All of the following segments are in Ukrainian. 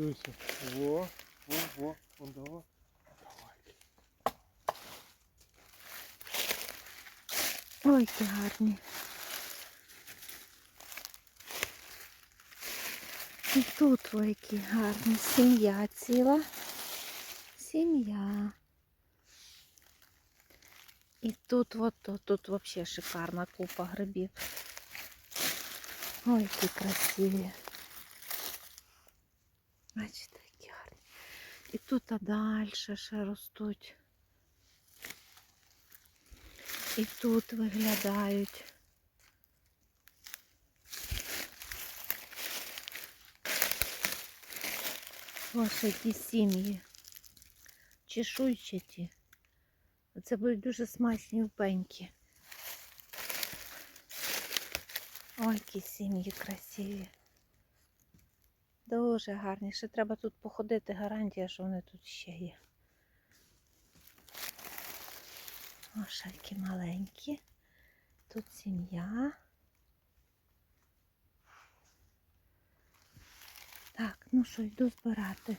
Дивися. Во, во, во, давай. Давай. Ой, які гарні. І тут ой, які гарні. Сім'я ціла. Сім'я. І тут от тут, тут взагалі шикарна купа грибів. Ой, які красиві. Бачите, які гарні. І тут а далі ще ростуть. І тут виглядають. Ось які сім'ї. Чешуйчаті. Це будуть дуже смачні пеньки. Ой, які сім'ї красиві. Дуже гарні. Ще треба тут походити, гарантія, що вони тут ще є. Які маленькі. Тут сім'я. Так, ну що, йду збирати.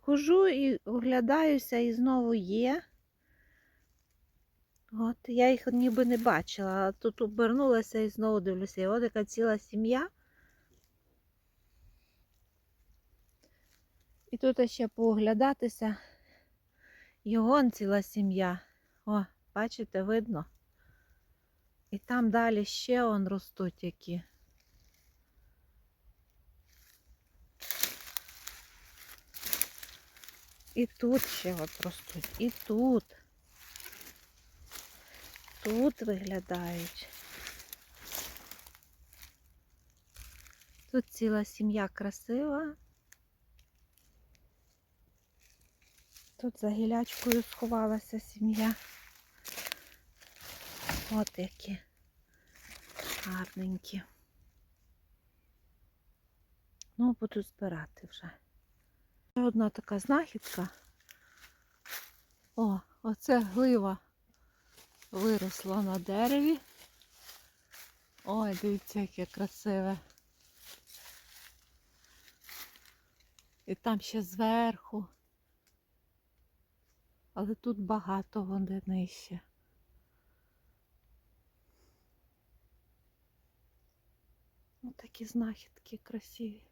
Хожу і оглядаюся, і знову є. От, я їх ніби не бачила, а тут обернулася і знову дивлюся. І от яка ціла сім'я. І тут ще пооглядатися. Його ціла сім'я. О, бачите, видно? І там далі ще он ростуть які. І тут ще от ростуть, і тут. Тут виглядають. Тут ціла сім'я красива. Тут за гілячкою сховалася сім'я. От які гарненькі. Ну, буду збирати вже. Ще одна така знахідка. О, оце глива виросла на дереві. Ой, дивіться, яке красиве. І там ще зверху. Але тут багато води нижче. Ось такі знахідки красиві.